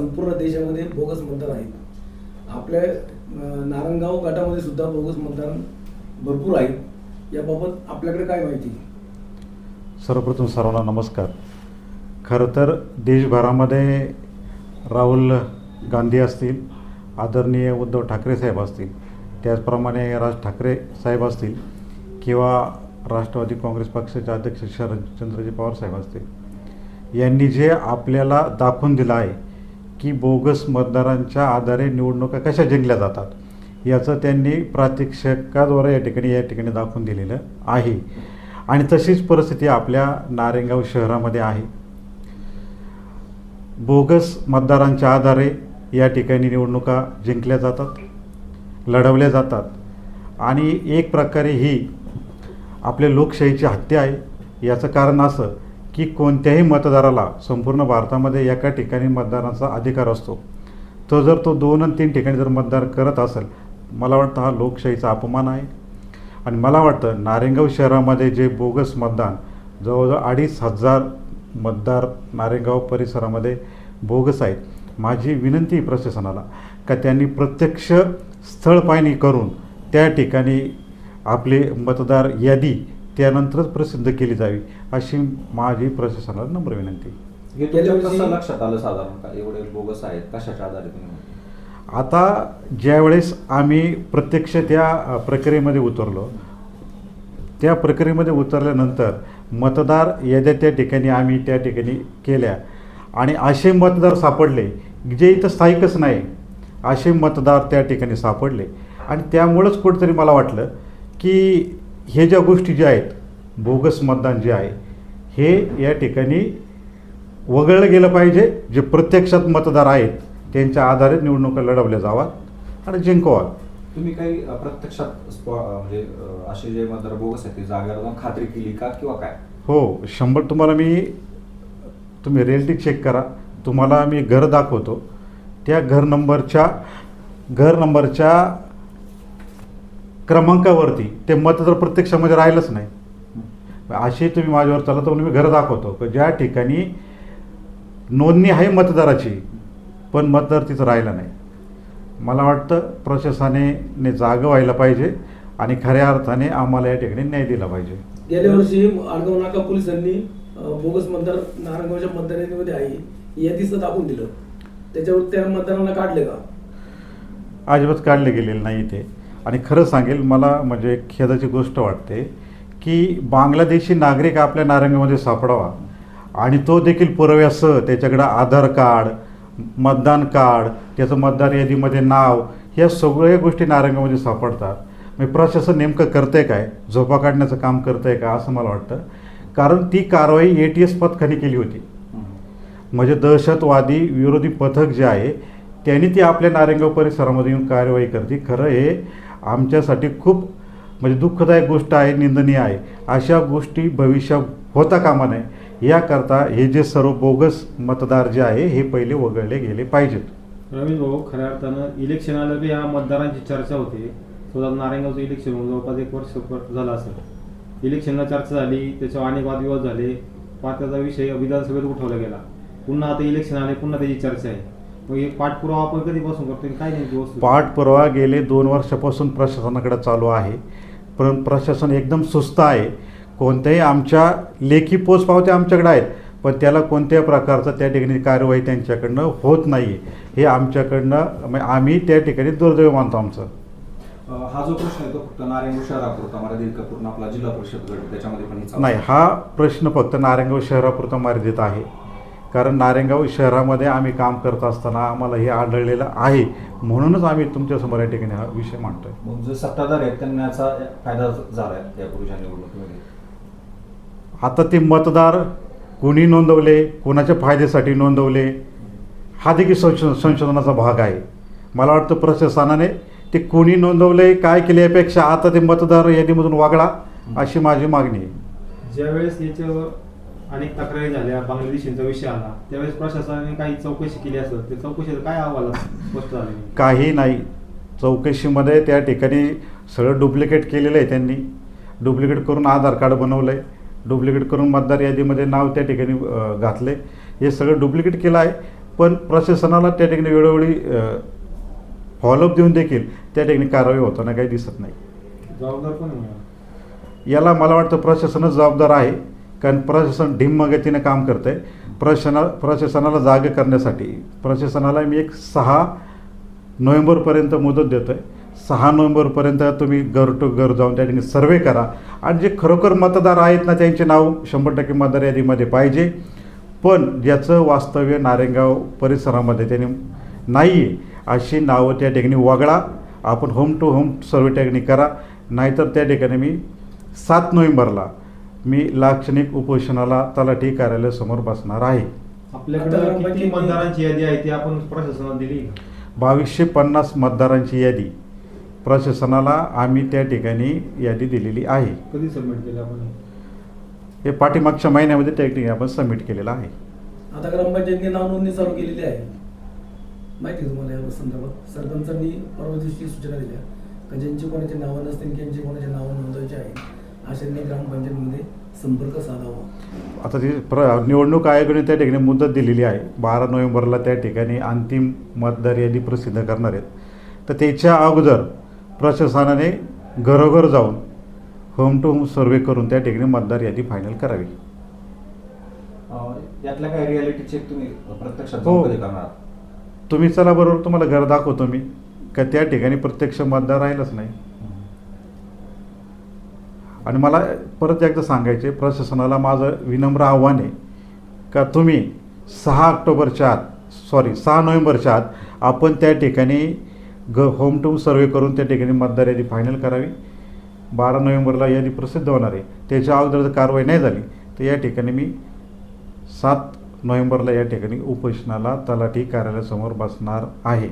संपूर्ण देशामध्ये बोगस मतदार आहेत आपल्या नारंगाव नारायणगाव गटामध्ये सुद्धा बोगस मतदार भरपूर आहेत याबाबत आपल्याकडे काय माहिती? सर्वप्रथम सर्वांना नमस्कार. खरं तर देशभरामध्ये राहुल गांधी असतील आदरणीय उद्धव ठाकरे साहेब असतील त्याचप्रमाणे राज ठाकरे साहेब असतील किंवा राष्ट्रवादी काँग्रेस पक्षाचे अध्यक्ष शरदचंद्रजी पवार साहेब असतील यांनी जे आपल्याला दाखवून दिलं आहे की बोगस मतदारांच्या आधारे निवडणुका कशा जिंकल्या जातात याचं त्यांनी प्रात्यक्षिकाद्वारे या ठिकाणी या ठिकाणी दाखवून दिलेलं आहे. आणि तशीच परिस्थिती आपल्या नारायणगाव शहरामध्ये आहे. बोगस मतदारांच्या आधारे या ठिकाणी निवडणुका जिंकल्या जातात लढवल्या जातात. आणि एक प्रकारे ही आपल्या लोकशाहीची हत्या आहे याचं कारण असं की कोणत्याही मतदाराला संपूर्ण भारतामध्ये एका ठिकाणी मतदानाचा अधिकार असतो. तो जर तो दोन आणि तीन ठिकाणी जर मतदार करत असेल मला वाटतं हा लोकशाहीचा अपमान आहे. आणि मला वाटतं नारेंगाव शहरामध्ये जे बोगस मतदान जवळजवळ अडीच हजार मतदार नारेंगाव परिसरामध्ये बोगस आहेत माझी विनंती प्रशासनाला का त्यांनी प्रत्यक्ष स्थळ पाहणी करून त्या ठिकाणी आपले मतदार यादी त्यानंतरच प्रसिद्ध केली जावी अशी माझी प्रशासनाला नम्र विनंती. हे तुमच्या कसं लक्षात आलं साधारण? का एवढे बोगस आहेत कशाच्या आधारे तुम्ही? आता ज्यावेळेस आम्ही प्रत्यक्ष त्या प्रक्रियेमध्ये उतरलो त्या प्रक्रियेमध्ये उतरल्यानंतर मतदार याद्या त्या ठिकाणी आम्ही त्या ठिकाणी केल्या. आणि असे मतदार सापडले जे इथं स्थायिकच नाही असे मतदार त्या ठिकाणी सापडले. आणि त्यामुळंच कुठेतरी मला वाटलं की हे ज्या गोष्टी ज्या आहेत बोगस मतदान जे आहे हे या ठिकाणी वगळलं गेलं पाहिजे. जे प्रत्यक्षात मतदार आहेत त्यांच्या आधारे निवडणुका लढवल्या जावात आणि जिंकवात तुम्ही काही प्रत्यक्षात म्हणजे असे जे मतदार बोगस आहेत ते जागेवर जाऊन खात्री केली का किंवा काय? हो शंभर तुम्हाला मी तुम्ही रिअलिटी चेक करा. तुम्हाला मी घर दाखवतो. त्या घर नंबरच्या घर नंबरच्या क्रमांकावरती. ते मतदार प्रत्यक्षामध्ये राहिलंच नाही. असे तुम्ही माझ्यावर चला तर मी घर दाखवतो. की ज्या ठिकाणी नोंदणी आहे मतदाराची पण मतदार तिथं राहिला नाही. मला वाटतं प्रशासनाने जागं व्हायला पाहिजे आणि खऱ्या अर्थाने आम्हाला या ठिकाणी न्याय दिला पाहिजे. गेल्या वर्षी आडगाव नाका पोलिसांनी बोगस मतदार नारायणगावच्या मतदार यादीमध्ये आहे यादीचं दाखवून दिलं. त्याच्यावर त्या मतदारांना काढले का? अजिबात काढले गेलेले नाही ते. आणि खरं सांगेल मला म्हणजे खेदाची गोष्ट वाटते की बांगलादेशी नागरिक आपल्या नारंगामध्ये सापडावा. आणि तो देखील पुराव्यासह त्याच्याकडं आधार कार्ड मतदान कार्ड त्याचं मतदार यादीमध्ये नाव ह्या सगळ्या गोष्टी नारंगामध्ये सापडतात. म्हणजे प्रशासन नेमकं करतंय काय? झोपा काढण्याचं काम करतंय का? असं मला वाटतं. कारण ती कारवाई ए टी एस पथकाने केली होती. म्हणजे दहशतवादी विरोधी पथक जे आहे त्यांनी ती आपल्या नारायणगाव परिसरामध्ये येऊन कार्यवाही करते. खरं हे आमच्यासाठी खूप म्हणजे दुःखदायक गोष्ट आहे निंदनीय आहे. अशा गोष्टी भविष्यात होता कामा नये. याकरता हे जे सर्व बोगस मतदार जे आहे हे पहिले वगळले गेले पाहिजेत. रवींद्र भाऊ खऱ्या अर्थानं इलेक्शन आलं की या मतदारांची चर्चा होते. स्वतः नारायणगावचं इलेक्शन होऊन जवळपास एक वर्ष झालं असेल. इलेक्शनला चर्चा झाली त्याच्यावर अनेक वादविवाद झाले. पात्याचा विषय विधानसभेत उठवला गेला. पुन्हा आता इलेक्शन आले पुन्हा त्याची चर्चा आहे. मग हे पाठपुरावा आपण कधीपासून करतो? आणि काय नाही वस्तू पाठपुरावा गेले दोन वर्षापासून प्रशासनाकडे चालू आहे. पण प्रशासन एकदम सुस्त आहे. कोणत्याही आमच्या लेखी पोचपावत्या आमच्याकडे आहेत. पण त्याला कोणत्याही प्रकारचं त्या ठिकाणी कार्यवाही त्यांच्याकडनं होत नाही हे आमच्याकडनं म्हणजे आम्ही त्या ठिकाणी दुर्दैव मानतो आमचं. अ, हा जो प्रश्न आहे तो फक्त नारायणगाव शहरापुरता. मर्यादित का पूर्ण आपला जिल्हा परिषद गट त्याच्यामध्ये पण हे चालू नाही आहे? हा प्रश्न फक्त नारायणगाव शहरापुरता मर्यादित आहे. कारण नारायणगाव शहरामध्ये आम्ही काम करत असताना आम्हाला हे आढळलेलं आहे. म्हणूनच आम्ही तुमच्यासमोर या ठिकाणी हा विषय मांडतोय. जे सत्ताधार आहेत त्यांना याचा फायदा झाला आहे निवडणुकीमध्ये? आता ते मतदार कोणी नोंदवले कोणाच्या फायद्यासाठी नोंदवले हा देखील संशो संशोधनाचा भाग आहे. मला वाटतं प्रशासनाने ते कोणी नोंदवले काय केले यापेक्षा आता ते मतदार यादीमधून वागळा अशी माझी मागणी आहे. ज्यावेळेस याच्यावर अनेक तक्रारी झाल्या बांगलादेशींचा विषय आला. त्यावेळेस प्रशासनाने काही चौकशी केली असेल त्या चौकशीचं काय अहवाल स्पष्ट झाले काही नाही. चौकशीमध्ये त्या ठिकाणी सगळं डुप्लिकेट केलेलं आहे त्यांनी. डुप्लिकेट करून आधार कार्ड बनवलं आहे डुप्लिकेट करून मतदार यादीमध्ये नाव त्या ठिकाणी घातले हे सगळं डुप्लिकेट केलं आहे पण प्रशासनाला त्या ठिकाणी वेळोवेळी फॉलोअप देऊन देखील त्या ठिकाणी कारवाई होताना काही दिसत नाही. जबाबदार कोण याला मला वाटतं प्रशासनच जबाबदार आहे. कारण प्रशासन ढिम्म गतीनं काम करतं आहे प्रशासना प्रशासनाला जागे करण्यासाठी. प्रशासनाला मी एक सहा नोव्हेंबरपर्यंत मुदत देतो आहे सहा नोव्हेंबरपर्यंत तुम्ही घर टू घर जाऊन त्या ठिकाणी सर्वे करा. आणि जे खरोखर मतदार आहेत ना त्यांचे नाव शंभर टक्के मतदार यादीमध्ये पाहिजे. पण ज्याचं वास्तव्य नारेगाव परिसरामध्ये त्यांनी नाही आहे अशी नावं त्या ठिकाणी वगळा. आपण होम टू होम सर्वे त्या ठिकाणी करा. नाहीतर त्या ठिकाणी मी सात नोव्हेंबरला मी लाक्षणिक उपोषणाला तलाठी कार्यालयासमोर बसणार आहे. आपल्याकडे आता किती मतदारांची यादी आहे ती आपण प्रशासनाला दिली का? बावीसशे पन्नास मतदारांची यादी. प्रशासनाला आम्ही त्या ठिकाणी यादी दिलेली आहे. कधी सबमिट केली आपण? हे पाठीमागच्या महिन्यामध्ये त्या ठिकाणी आपण सबमिट केलेलं आहे. आता ग्रामपंचायतने नाव नोंदणी चालू केलेली आहे. माहिती आहे तुम्हाला या संदर्भात. सरपंचांनी परवा दिवशी सूचना दिल्या. का ज्यांची कोणाची नावं नसतील त्यांची कोणाची नावं नोंदवायची आहे. अशांनी ग्रामपंचायतमध्ये संपर्क साधावा. आता ती प्र निवडणूक आयोगाने त्या ठिकाणी मुदत दिलेली आहे. बारा नोव्हेंबरला त्या ठिकाणी अंतिम मतदार यादी प्रसिद्ध करणार आहेत. तर त्याच्या अगोदर प्रशासनाने घरोघर जाऊन होम टू होम सर्वे करून त्या ठिकाणी मतदार यादी फायनल करावी. अं, यातल्या काही रियालिटी चेक तुम्ही प्रत्यक्षात हो. तुम्ही चला बरोबर तुम्हाला घर दाखवतो मी. का त्या ठिकाणी प्रत्यक्ष मतदार राहिलंच नाही. आणि मला परत एकदा सांगायचे प्रशासनाला माझं विनम्र आव्हान आहे का तुम्ही सहा ऑक्टोबरच्या आत सॉरी सहा नोव्हेंबरच्या आत आपण त्या ठिकाणी ग होम टू सर्वे करून त्या ठिकाणी मतदार यादी फायनल करावी. बारा नोव्हेंबरला यादी प्रसिद्ध होणार आहे. त्याच्या अगोदर जर कारवाई नाही झाली तर या ठिकाणी मी सात नोव्हेंबरला या ठिकाणी उपोषणाला तलाठी कार्यालयासमोर बसणार आहे.